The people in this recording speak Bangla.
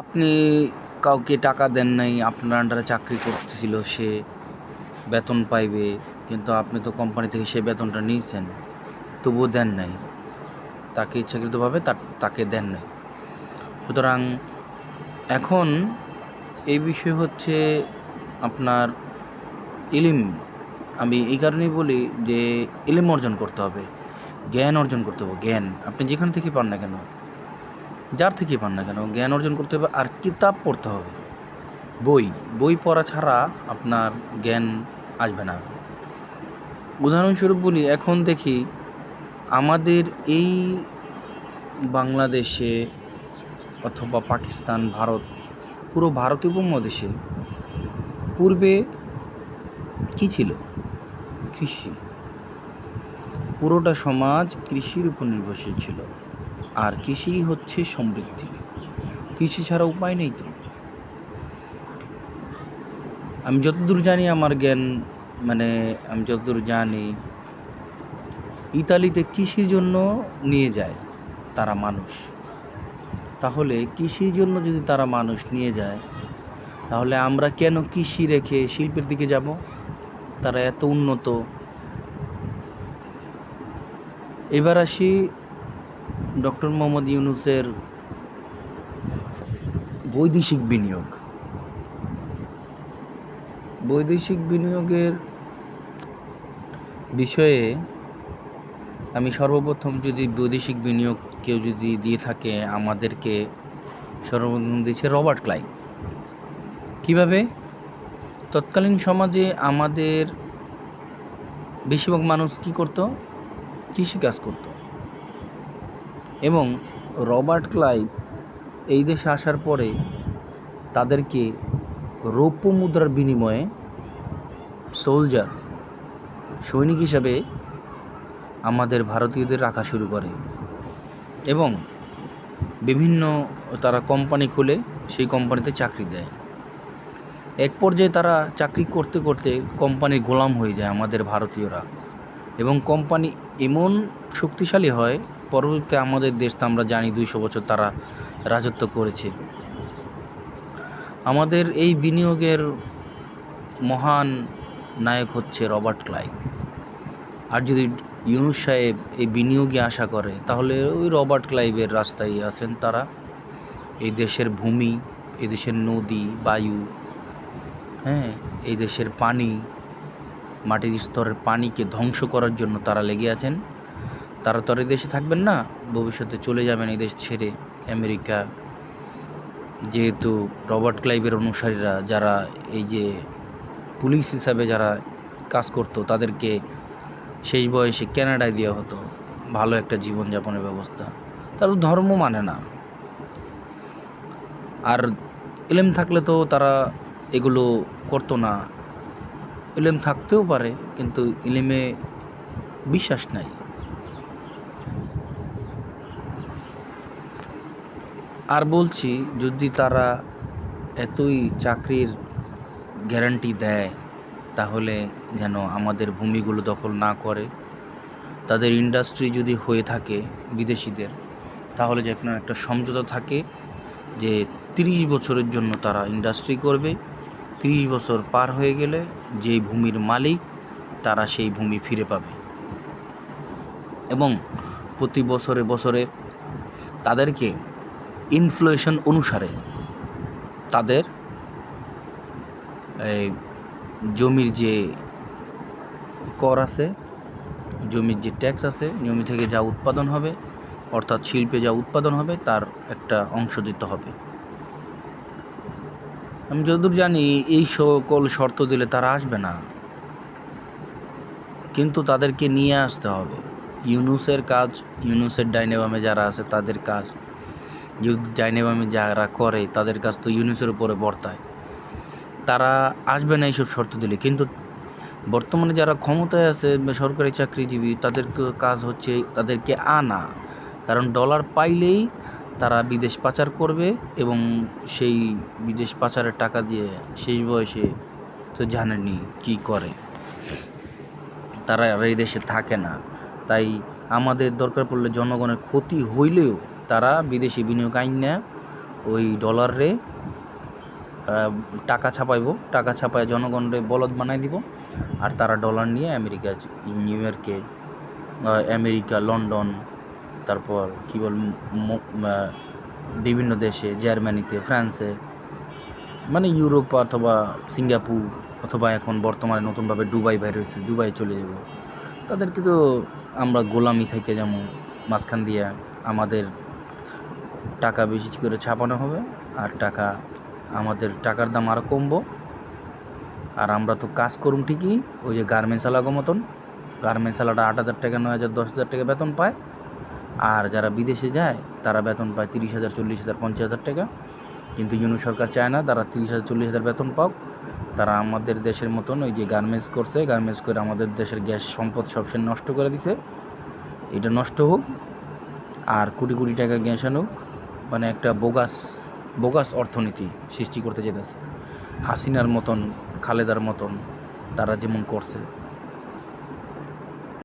আপনি কাউকে টাকা দেন নাই, আপনার আন্ডারে চাকরি করতেছিল, সে বেতন পাইবে, কিন্তু আপনি তো কোম্পানি থেকে সে বেতনটা নিয়েছেন, তবুও দেন নাই। তাকে ইচ্ছাকৃতভাবে তাকে দেন নাই। সুতরাং এখন এই বিষয় হচ্ছে আপনার ইলিম। আমি এই কারণেই বলি যে, ইলিম অর্জন করতে হবে, জ্ঞান অর্জন করতে হবে, জ্ঞান। আপনি যেখান থেকে পান না কেন যার থেকেই পান না কেন? জ্ঞান অর্জন করতে হবে আর কিতাব পড়তে হবে। বই বই পড়া ছাড়া আপনার জ্ঞান আসবে না। উদাহরণস্বরূপ বলি, এখন দেখি আমাদের এই বাংলাদেশে অথবা পাকিস্তান, ভারত, পুরো ভারতীয় উপমহাদেশে পূর্বে কি ছিল? কৃষি। পুরোটা সমাজ কৃষির উপর নির্ভরশীল ছিল। আর কৃষি হচ্ছে সমৃদ্ধি। কৃষি ছাড়া উপায় নেই তো। আমি যতদূর জানি আমার জ্ঞান মানে আমি যতদূর জানি, ইতালিতে কৃষির জন্য নিয়ে যায় তারা মানুষ। তাহলে কৃষির জন্য যদি তারা মানুষ নিয়ে যায়, তাহলে আমরা কেন কৃষি রেখে শিল্পের দিকে যাব? তারা এত উন্নত। এবার আসি ডক্টর মোহাম্মদ ইউনুসের বৈদেশিক বিনিয়োগ। বৈদেশিক বিনিয়োগের বিষয়ে আমি সর্বপ্রথম যদি বৈদেশিক বিনিয়োগ কেউ যদি দিয়ে থাকে, আমাদেরকে সর্বপ্রথম দিয়েছে রবার্ট ক্লাইভ। কীভাবে? তৎকালীন সমাজে আমাদের বেশিরভাগ মানুষ কি করত? কৃষিকাজ করত। এবং রবার্ট ক্লাইভ এই দেশে আসার পরে তাদেরকে রৌপ্য মুদ্রার বিনিময়ে সোলজার সৈনিক হিসাবে আমাদের ভারতীয়দের রাখা শুরু করে এবং বিভিন্ন তারা কোম্পানি খুলে সেই কোম্পানিতে চাকরি দেয়। এক পর্যায়ে তারা চাকরি করতে করতে কোম্পানির গোলাম হয়ে যায় আমাদের ভারতীয়রা এবং কোম্পানি এমন শক্তিশালী হয় পরবর্তীতে আমাদের দেশ তো আমরা জানি দুইশো বছর তারা রাজত্ব করেছে। আমাদের এই বিনিয়োগের মহান নায়ক হচ্ছে রবার্ট ক্লাইভ আর যদি ইউনুস সাহেব এই বিনিয়োগে আশা করে, তাহলে ওই রবার্ট ক্লাইভের রাস্তায় আছেন তারা। এই দেশের ভূমি, এই দেশের নদী, বায়ু হ্যাঁ এই দেশের পানি, মাটির স্তরের পানিকে ধ্বংস করার জন্য তারা লেগে আছেন। তারা তো আর দেশে থাকবেন না, ভবিষ্যতে চলে যাবেন এই দেশ ছেড়ে আমেরিকা। যেহেতু রবার্ট ক্লাইভের অনুসারীরা যারা এই যে পুলিশ হিসাবে যারা কাজ করতো, তাদেরকে শেষ বয়সে ক্যানাডায় দেওয়া হতো। ভালো একটা জীবনযাপনের ব্যবস্থা। তারা ধর্ম মানে না। আর এলেম থাকলে তো তারা এগুলো করতো না। ইলেম থাকতেও পারে, কিন্তু ইলেমে বিশ্বাস নাই। আর বলছি, যদি তারা এতই চাকরির গ্যারান্টি দেয়, তাহলে যেন আমাদের ভূমিগুলো দখল না করে। তাদের ইন্ডাস্ট্রি যদি হয়ে থাকে বিদেশিদের, তাহলে যেন একটা সমঝোতা থাকে যে তিরিশ বছরের জন্য তারা ইন্ডাস্ট্রি করবে। তিরিশ বছর পার হয়ে গেলে যেই ভূমির মালিক, তারা সেই ভূমি ফিরে পাবে। এবং প্রতি বছরে বছরে তাদেরকে ইনফ্লেশন অনুসারে তাদের এই জমির যে কর আছে, জমির যে ট্যাক্স আছে, জমি থেকে যা উৎপাদন হবে, অর্থাৎ শিল্পে যা উৎপাদন হবে, তার একটা অংশ দিতে হবে। আমি যতদূর জানি, এই সকল শর্ত দিলে তারা আসবে না। কিন্তু তাদেরকে নিয়ে আসতে হবে। ইউনুসের কাজ, ইউনুসের ডাইনেবামে যারা আছে, তাদের কাজ। যদি ডাইনেবামে যারা করে, তাদের কাছ তো ইউনুসের উপরে বর্তায় তারা আসবে না এইসব শর্ত দিলে। কিন্তু বর্তমানে যারা ক্ষমতায় আছে সরকারি চাকরিজীবী, তাদের কাজ হচ্ছে তাদেরকে আনা। কারণ ডলার পাইলেই তারা বিদেশ পাচার করবে এবং সেই বিদেশ পাচারের টাকা দিয়ে শেষ বয়সে তো জানেনি কি করে। তারা আর এই দেশে থাকে না। তাই আমাদের দরকার পড়লে জনগণের ক্ষতি হইলেও তারা বিদেশি বিনিয়োগ আইন না ওই ডলারে টাকা ছাপাইব, টাকা ছাপায় জনগণরে বলদ বানাই দিব, আর তারা ডলার নিয়ে আমেরিকা নিউ ইয়র্কে আমেরিকা, লন্ডন, তারপর কী বল বিভিন্ন দেশে, জার্মানিতে, ফ্রান্সে মানে ইউরোপ অথবা সিঙ্গাপুর অথবা এখন বর্তমানে নতুনভাবে দুবাই বাইর হয়েছে, দুবাই চলে যাব। তাদেরকে তো আমরা গোলামি থেকে যেমন মাঝখান দিয়ে আমাদের টাকা বেশি করে ছাপানো হবে আর টাকা আমাদের টাকার দাম আরও কমবো। আর আমরা তো কাজ করুম ঠিকই, ওই যে গার্মেন্টস আলাগো মতন, গার্মেন্টস আলাটা আট হাজার টাকা, নয় হাজার, দশ হাজার টাকা বেতন পায়। আর যারা বিদেশে যায়, তারা বেতন পায় তিরিশ হাজার, চল্লিশ হাজার, পঞ্চাশ হাজার টাকা। কিন্তু ইউনু সরকার চায় না, তারা তিরিশ হাজার, চল্লিশ হাজার বেতন পাক। তারা আমাদের দেশের মতন ওই যে গার্মেন্টস করছে, গার্মেন্টস করে আমাদের দেশের গ্যাস সম্পদ সবসে নষ্ট করে দিছে। এটা নষ্ট হোক, আর কোটি কোটি টাকা গ্যাস আনুক মানে একটা বোগাস বোগাস অর্থনীতি সৃষ্টি করতে যেতেছে। হাসিনার মতন, খালেদার মতন তারা যেমন করছে।